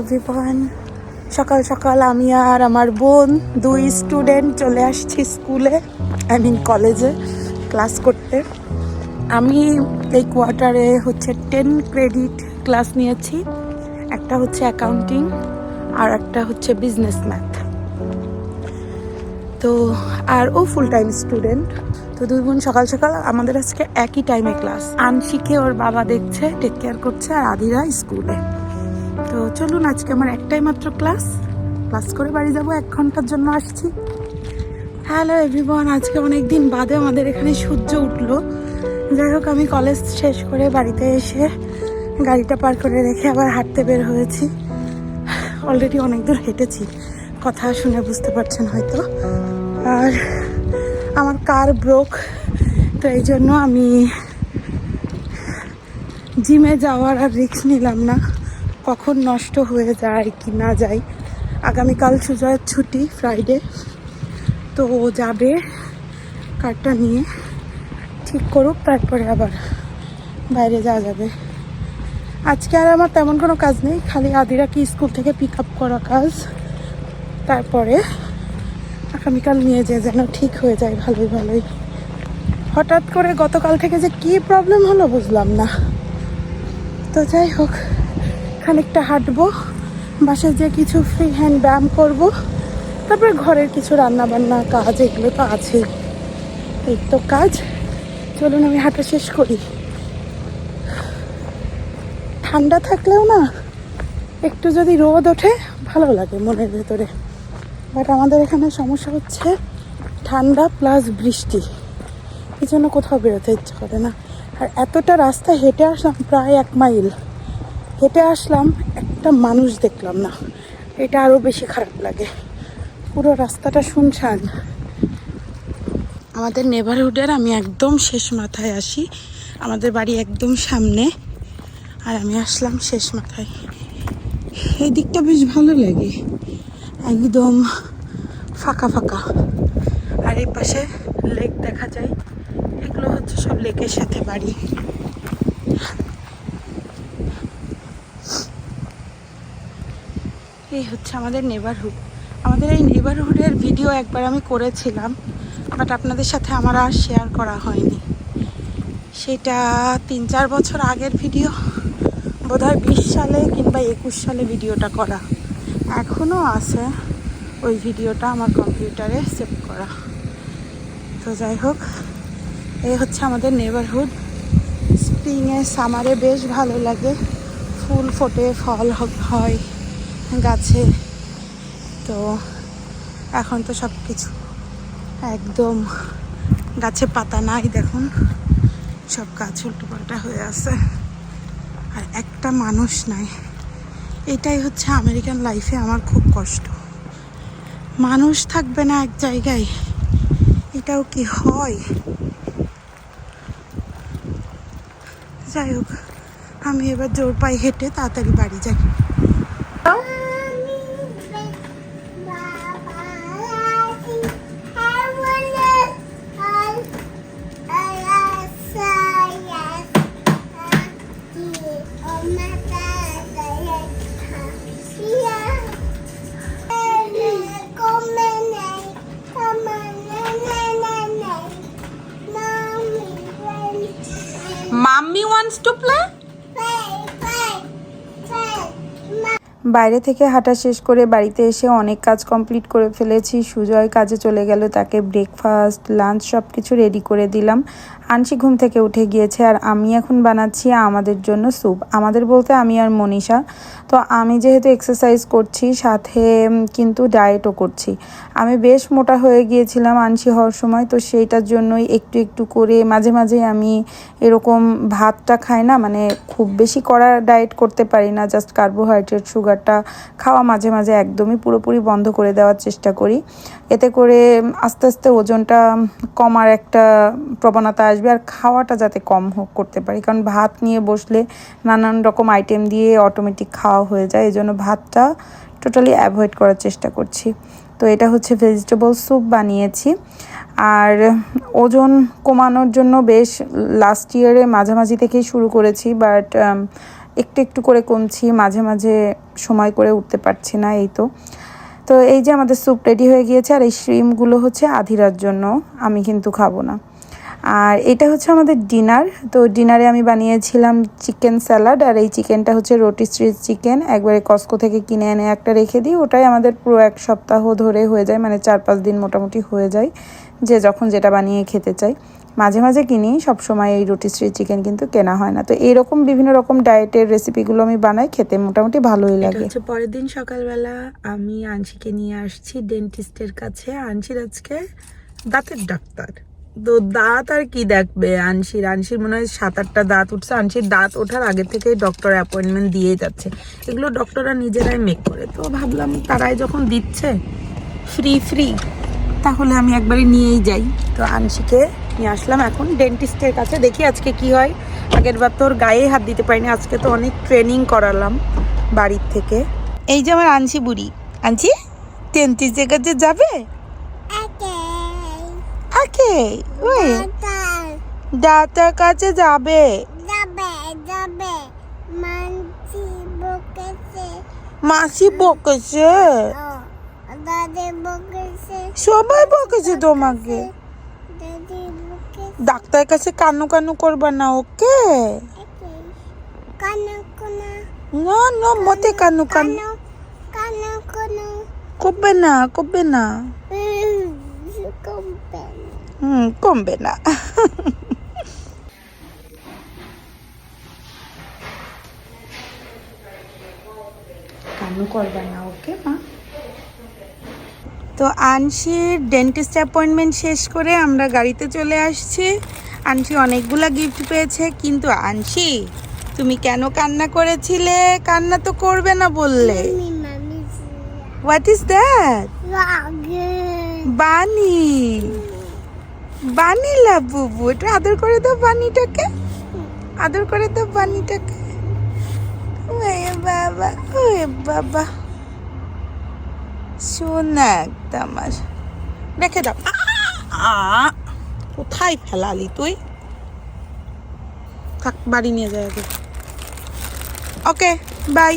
Everyone সকাল সকাল আমি আর আমার বোন দুই স্টুডেন্ট চলে আসছি স্কুলে আই মিন কলেজে ক্লাস করতে। আমি এই কোয়ার্টারে হচ্ছে টেন ক্রেডিট ক্লাস নিয়েছি। একটা হচ্ছে অ্যাকাউন্টিং আর একটা হচ্ছে বিজনেস ম্যাথ তো, আর ও ফুল টাইম স্টুডেন্ট তো দুই বোন সকাল সকাল আমাদের আজকে একই টাইমে ক্লাস আনশিকে ওর বাবা দেখছে টেক কেয়ার করছে, আর আদিরা স্কুলে তো চলুন, আজকে আমার একটাই মাত্র ক্লাস। ক্লাস করে বাড়ি যাব, এক ঘণ্টার জন্য আসছি। হ্যালো এভরিওয়ান আজকে অনেক দিন বাদে আমাদের এখানে সূর্য উঠল। যাই হোক, আমি কলেজ শেষ করে বাড়িতে এসে গাড়িটা পার করে রেখে আবার হাঁটতে বের হয়েছি। অলরেডি অনেক দূর হেঁটেছি। কথা শুনে বুঝতে পারছেন হয়তো। আর আমার কার ব্রোক তো এই জন্য আমি জিমে যাওয়ার আর রিস্ক নিলাম না। কখন নষ্ট হয়ে যায় কি না যায়। আগামীকাল সুজয়ের ছুটি ফ্রাইডে তো ও যাবে কারটা নিয়ে। ঠিক করুক, তারপরে আবার বাইরে যাওয়া যাবে। আজকে আর আমার তেমন কোনো কাজ নেই, খালি আদিরাকে স্কুল থেকে পিক আপ করা কাজ। তারপরে আগামীকাল নিয়ে যে যেন ঠিক হয়ে যায় ভালোই ভালোই। হঠাৎ করে গতকাল থেকে যে কি প্রবলেম হলো বুঝলাম না। তো যাই হোক খানিকটা হাঁটবো, বাসায় যে কিছু ফ্রি হ্যান্ড ব্যায়াম করব, তারপরে ঘরের কিছু রান্না বান্না কাজ, এগুলো তো আছেই এই তো কাজ। চলুন আমি হাঁটা শেষ করি। ঠান্ডা থাকলেও না, একটু যদি রোদ ওঠে, ভালো লাগে মনের ভেতরে। বাট আমাদের এখানে সমস্যা হচ্ছে ঠান্ডা প্লাস বৃষ্টি। এই জন্য কোথাও বেরোতে ইচ্ছে করে না। আর এতটা রাস্তা হেঁটে আসলাম প্রায় এক মাইল। হেঁটে আসলাম, একটা মানুষ দেখলাম না। এটা আরও বেশি খারাপ লাগে। পুরো রাস্তাটা শুনশান। আমাদের নেবারহুডের আমি একদম শেষ মাথায় আসি। আমাদের বাড়ি একদম সামনে। আর আমি আসলাম শেষ মাথায়। এই দিকটা বেশ ভালো লাগে। একদম ফাঁকা ফাঁকা। আর এই পাশে লেক দেখা যায়। এগুলো হচ্ছে সব লেকের সাথে বাড়ি। এই হচ্ছে আমাদের নেবারহুড আমাদের এই নেবারহুডের ভিডিও একবার আমি করেছিলাম বাট আপনাদের সাথে আমার আর শেয়ার করা হয়নি। সেটা তিন চার বছর আগের ভিডিও বোধহয় বিশ সালে কিংবা একুশ সালে ভিডিওটা করা। এখনও আছে ওই ভিডিওটা আমার কম্পিউটারে সেভ করা। তো যাই হোক, এই হচ্ছে আমাদের নেবারহুড স্প্রিংয়ে সামারে বেশ ভালো লাগে। ফুল ফোটে, ফল হয়। গাছে। তো এখন তো সব কিছু একদম গাছে পাতা নাই দেখুন। সব গাছ উল্টোপাল্টা হয়ে আছে। আর একটা মানুষ নাই। এটাই হচ্ছে আমেরিকান লাইফে আমার খুব কষ্ট। মানুষ থাকবে না এক জায়গায়। এটাও কি হয়? যাই হোক, আমি এবার জোর পায়ে হেঁটে তাড়াতাড়ি বাড়ি যাই। বাইরে থেকে হাঁটা শেষ করে বাড়িতে এসে অনেক কাজ কমপ্লিট করে ফেলেছি। সুজয় কাজে চলে গেল, তাকে ব্রেকফাস্ট লাঞ্চ সব কিছু রেডি করে দিলাম। আনসি ঘুম থেকে উঠে গিয়েছে আর আমি এখন বানাচ্ছি আমাদের জন্য স্যুপ আমাদের বলতে আমি আর মনীষা। তো আমি যেহেতু এক্সারসাইজ করছি, সাথে কিন্তু ডায়েটও করছি। আমি বেশ মোটা হয়ে গিয়েছিলাম আনসি হওয়ার সময়, তো সেইটার জন্যই একটু একটু করে মাঝে মাঝে আমি এরকম ভাতটা খাই না মানে খুব বেশি করা ডায়েট করতে পারি না জাস্ট কার্বোহাইড্রেট সুগারটা খাওয়া মাঝে মাঝে একদমই পুরোপুরি বন্ধ করে দেওয়ার চেষ্টা করি। এতে করে আস্তে আস্তে ওজনটা কমার একটা প্রবণতা আসবে আর খাওয়াটা যাতে কম হোক করতে পারি। কারণ ভাত নিয়ে বসলে নানান রকম আইটেম দিয়ে অটোমেটিক খাওয়া হয়ে যায়। এই জন্য ভাতটা টোটালি অ্যাভয়েড করার চেষ্টা করছি। তো এটা হচ্ছে ভেজিটেবল স্যুপ বানিয়েছি। আর ওজন কমানোর জন্য বেশ লাস্ট ইয়ারে মাঝামাঝি থেকেই শুরু করেছি। বাট একটু একটু করে কমছি, মাঝে মাঝে সময় করে উঠতে পারছি না, এই তো। তো এই যে আমাদের স্যুপ রেডি হয়ে গিয়েছে, আর এই শ্রিমগুলো হচ্ছে আধিরার জন্য, আমি কিন্তু খাব না। আর এটা হচ্ছে আমাদের ডিনার, তো ডিনারে আমি বানিয়েছিলাম চিকেন স্যালাড, আর এই চিকেনটা হচ্ছে রোটি স্ট্রিট চিকেন, একবারে কস্কো থেকে কিনে এনে একটা রেখে দিই, ওটাই আমাদের পুরো এক সপ্তাহ ধরে হয়ে যায় মানে চার পাঁচ দিন মোটামুটি হয়ে যায়। যে যখন যেটা বানিয়ে খেতে চাই। মাঝে মাঝে কিনি সব সময় এই রুটি স্ট্রিট চিকেন কিন্তু কেনা হয় না। তো এরকম বিভিন্ন রকম ডায়েটের রেসিপিগুলো আমি বানাই খেতে মোটামুটি ভালোই লাগে। হচ্ছে পরের দিন সকালবেলা আমি আনসিকে নিয়ে আসছি ডেন্টিস্টের কাছে। আনসির আজকে দাঁতের ডাক্তার। তো দাঁত আর কি দেখবে আনসির? আনসির মনে হয় সাত আটটা দাঁত উঠছে। আনসির দাঁত ওঠার আগে থেকেই ডক্টর অ্যাপয়েন্টমেন্ট দিয়ে যাচ্ছে। এগুলো ডক্টররা নিজেরাই মেক করে। তো ভাবলাম তারাই যখন দিচ্ছে ফ্রি ফ্রি তাহলে আমি একবারই নিয়েই যাই। তো আনসিকে নিয়ে আসলাম। এখন ডেন্টিস্টের কাছে দেখি আজকে কি হয়। আগের বার তোর গায়ে হাত দিতে পারিনি আজকে তো অনেক ট্রেনিং করালাম বাড়ির থেকে। এই যে আমার আনসি বুড়ি। আনসি ডেন্টিস্টের কাছে যাবে? আকে ওই। ডাক্তার কাছে যাবে? যাবে যাবে। মানছি বকেছে। মাসি বকেছে? দাদি সবাই বকেছে তোমাকে। ডাক্তার কাছে কানু কানু করবে না ওকে? কানা কোনা না না মতে কানা কানা কোনা করবে না করবে না। কমবে হুম কমবে না। কান্নু করবে না ওকে মা? তো আনসির ডেন্টিস্ট অ্যাপয়েন্টমেন্ট শেষ করে আমরা গাড়িতে চলে আসছি। আনসি অনেকগুলা গিফট পেয়েছে কিন্তু আনসি তুমি কেন কান্না করেছিলে? কান্না তো করবে না বললে। হোয়াট ইজ দ্যাট লাগে বানি। বানিলা বুবু একটু আদর করে দাও বানিটাকে। আদর করে দাও বানিটাকে। বাবা ওরে বাবা। শোনা একদম আর রেখে দাও। কোথায় ফেলালি তুই? থাক, বাড়ি নিয়ে যায় আগে। Okay, bye.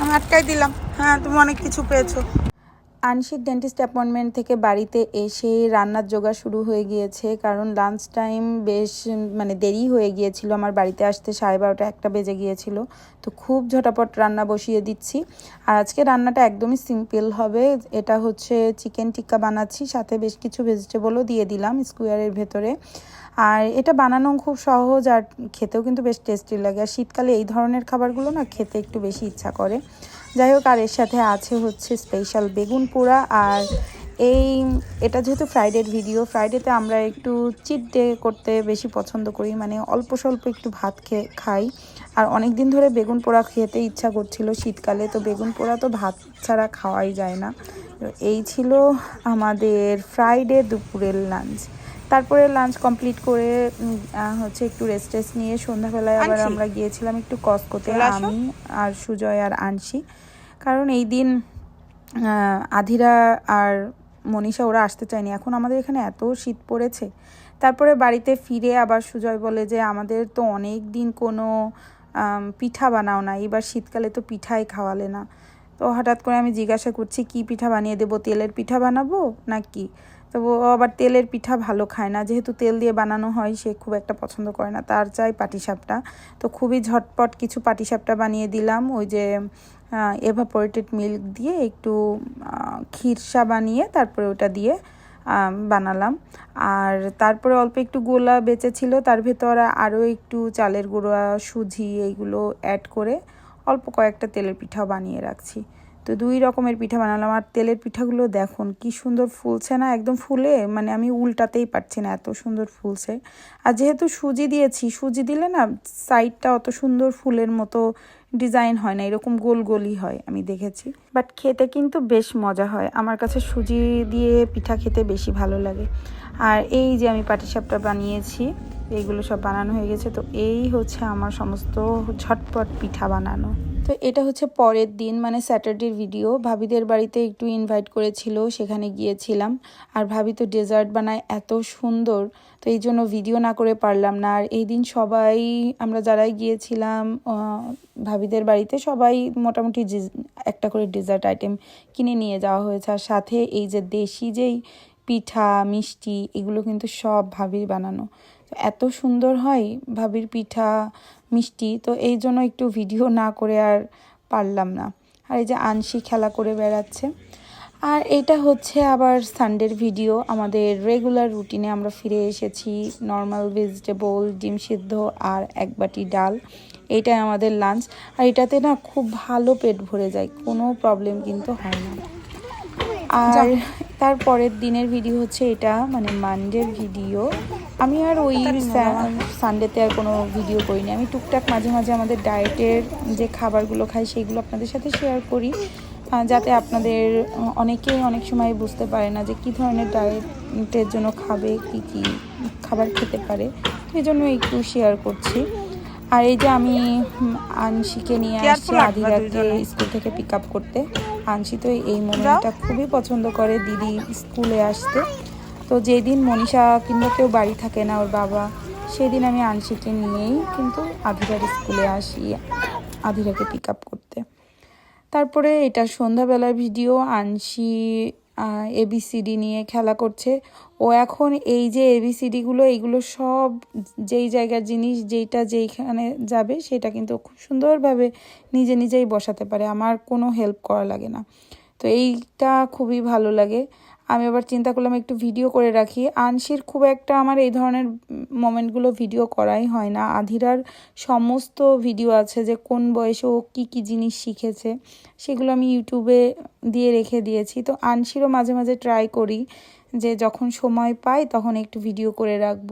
আমি আটকাই দিলাম। হ্যাঁ তুমি অনেক কিছু পেয়েছ। আনশির ডেন্টিস্ট অ্যাপয়েন্টমেন্ট থেকে বাড়িতে এসে রান্নার জোগাড় শুরু হয়ে গিয়েছে। কারণ লাঞ্চ টাইম বেশ মানে দেরি হয়ে গিয়েছিল। আমার বাড়িতে আসতে সাড়ে বারোটা একটা বেজে গিয়েছিল। তো খুব ঝটাপট রান্না বসিয়ে দিচ্ছি। আর আজকে রান্নাটা একদমই সিম্পল হবে। এটা হচ্ছে চিকেন টিক্কা বানাচ্ছি। সাথে বেশ কিছু ভেজিটেবলও দিয়ে দিলাম স্কোয়ারের ভেতরে। আর এটা বানানো খুব সহজ আর খেতেও কিন্তু বেশ টেস্টি লাগে। আর শীতকালে এই ধরনের খাবারগুলো না খেতে একটু বেশি ইচ্ছা করে। যাই হোক আর এর সাথে আছে হচ্ছে স্পেশাল বেগুন পোড়া আর এই এটা যেহেতু ফ্রাইডের ভিডিও ফ্রাইডেতে আমরা একটু চিট ডে করতে বেশি পছন্দ করি মানে অল্প স্বল্প একটু ভাত খেয়ে খাই। আর অনেক দিন ধরে বেগুন পোড়া খেতে ইচ্ছা করছিল শীতকালে তো বেগুন পোড়া তো ভাত ছাড়া খাওয়াই যায় না। তো এই ছিল আমাদের ফ্রাইডে দুপুরের লাঞ্চ তারপরে লাঞ্চ কমপ্লিট করে হচ্ছে একটু রেস্ট টেস্ট নিয়ে সন্ধ্যাবেলায় আবার আমরা গিয়েছিলাম একটু কসকোতে আমি আর সুজয় আর আনসি। কারণ এই দিন আধিরা আর মনীষা ওরা আসতে চায়নি। এখন আমাদের এখানে এত শীত পড়েছে। তারপরে বাড়িতে ফিরে আবার সুজয় বলে যে, আমাদের তো অনেক দিন কোনো পিঠা বানাও না। এবার শীতকালে তো পিঠাই খাওয়ালে না। তো হঠাৎ করে আমি জিজ্ঞাসা করছি, কি পিঠা বানিয়ে দেবো? তেলের পিঠা বানাবো না কি তো ও আবার তেলের পিঠা ভালো খায় না। যেহেতু তেল দিয়ে বানানো হয়, সে খুব একটা পছন্দ করে না। তার চাই পাটিসাপটা। তো খুবই ঝটপট কিছু পাটিসাপটা বানিয়ে দিলাম। ওই যে এভাপোরেটেড মিল্ক দিয়ে একটু ক্ষীরসা বানিয়ে তারপরে ওটা দিয়ে বানালাম। আর তারপরে অল্প একটু গোলা বেঁচে ছিল, তার ভেতর আরও একটু চালের গুঁড়া, সুজি, এইগুলো অ্যাড করে অল্প কয়েকটা তেলের পিঠাও বানিয়ে রাখছি। তো দুই রকমের পিঠা বানালাম। আর তেলের পিঠাগুলো দেখুন, কি সুন্দর ফুলছে না? একদম ফুলে মানে আমি উল্টাতেই পারছি না, এত সুন্দর ফুলছে। আর যেহেতু সুজি দিয়েছি, সুজি দিলে না সাইডটা অত সুন্দর ফুলের মতো ডিজাইন হয় না, এরকম গোল গোলই হয়, আমি দেখেছি। বাট খেতে কিন্তু বেশ মজা হয়। আমার কাছে সুজি দিয়ে পিঠা খেতে বেশি ভালো লাগে। আর এই যে আমি পাটিসাপটা বানিয়েছি এইগুলো সব বানানো হয়ে গেছে। তো এই হচ্ছে আমার সমস্ত ঝটপট পিঠা বানানো। তো এটা হচ্ছে পরের দিন মানে স্যাটারডের ভিডিও। ভাবিদের বাড়িতে একটু ইনভাইট করেছিল, সেখানে গিয়েছিলাম। আর ভাবি তো ডেজার্ট বানায়, এত সুন্দর। তো এই জন্য ভিডিও না করে পারলাম না। আর এই দিন সবাই, আমরা যারাই গিয়েছিলাম ভাবিদের বাড়িতে সবাই মোটামুটি একটা করে ডেজার্ট আইটেম কিনে নিয়ে যাওয়া হয়েছে। আর সাথে এই যে দেশি যেই পিঠা, মিষ্টি, এগুলো কিন্তু সব ভাবির বানানো। এত সুন্দর হয় ভাবির পিঠা, মিষ্টি, তো এই জন্য একটু ভিডিও না করে আর পারলাম না। আর এই যে আনসি খেলা করে বেড়াচ্ছে। আর এটা হচ্ছে আবার সানডের ভিডিও আমাদের রেগুলার রুটিনে আমরা ফিরে এসেছি। নর্মাল ভেজিটেবল ডিম সিদ্ধ আর এক বাটি ডাল এইটাই আমাদের লাঞ্চ আর এটাতে না খুব ভালো পেট ভরে যায়, কোনো প্রবলেম কিন্তু হয় না। আর তার পরের দিনের ভিডিও হচ্ছে এটা মানে মানডের ভিডিও আমি আর ওই সানডেতে আর কোনো ভিডিও করিনি। আমি টুকটাক মাঝে মাঝে আমাদের ডায়েটের যে খাবারগুলো খাই সেইগুলো আপনাদের সাথে শেয়ার করি যাতে আপনাদের অনেকেই অনেক সময় বুঝতে পারে না যে কী ধরনের ডায়েটের জন্য খাবে কি কি খাবার খেতে পারে। তো এই জন্য একটু শেয়ার করছি। আর এই যে আমি আনশিকে নিয়ে আসছি আদিরাকে স্কুল থেকে পিক আপ করতে। আনশি তো এই মোমেন্টটা খুবই পছন্দ করে দিদি স্কুলে আসতে। তো যেদিন মনীষা কিংবা কেউ বাড়ি থাকে না ওর বাবা, সেদিন আমি আনসিকে নিয়েই কিন্তু আধিরার স্কুলে আসি, আধিরাকে পিক আপ করতে। তারপরে এটা সন্ধ্যাবেলার ভিডিও আনসি এবিসিডি নিয়ে খেলা করছে। ও এখন এই যে এবিসিডিগুলো এইগুলো সব যেই জায়গার জিনিস, যেইটা যেইখানে যাবে, সেটা কিন্তু খুব সুন্দরভাবে নিজে নিজেই বসাতে পারে। আমার কোনো হেল্প করা লাগে না। তো এইটা খুবই ভালো লাগে। আমি আবার চিন্তা করলাম একটু ভিডিও করে রাখি। আনসির খুব একটা আমার এই ধরনের মোমেন্টগুলো ভিডিও করাই হয় না। আধিরার সমস্ত ভিডিও আছে যে কোন বয়সে ও কী কী জিনিস শিখেছে, সেগুলো আমি ইউটিউবে দিয়ে রেখে দিয়েছি। তো আনসিরও মাঝে মাঝে ট্রাই করি যে যখন সময় পাই তখন একটু ভিডিও করে রাখব,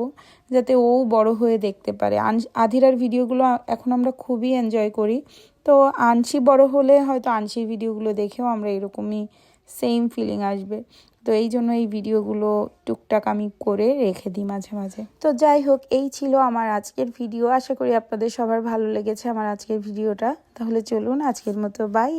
যাতে ও বড় হয়ে দেখতে পারে। আধিরার ভিডিওগুলো এখন আমরা খুবই এনজয় করি। তো আনসি বড় হলে হয়তো আনসির ভিডিওগুলো দেখেও আমরা এরকমই সেম ফিলিং আসবে। তো এই জন্য এই ভিডিওগুলো টুকটাক আমি করে রেখে দিই মাঝে মাঝে। তো যাই হোক, এই ছিল আমার আজকের ভিডিও। আশা করি আপনাদের সবার ভালো লেগেছে আমার আজকের ভিডিওটা। তাহলে চলুন আজকের মতো। বাই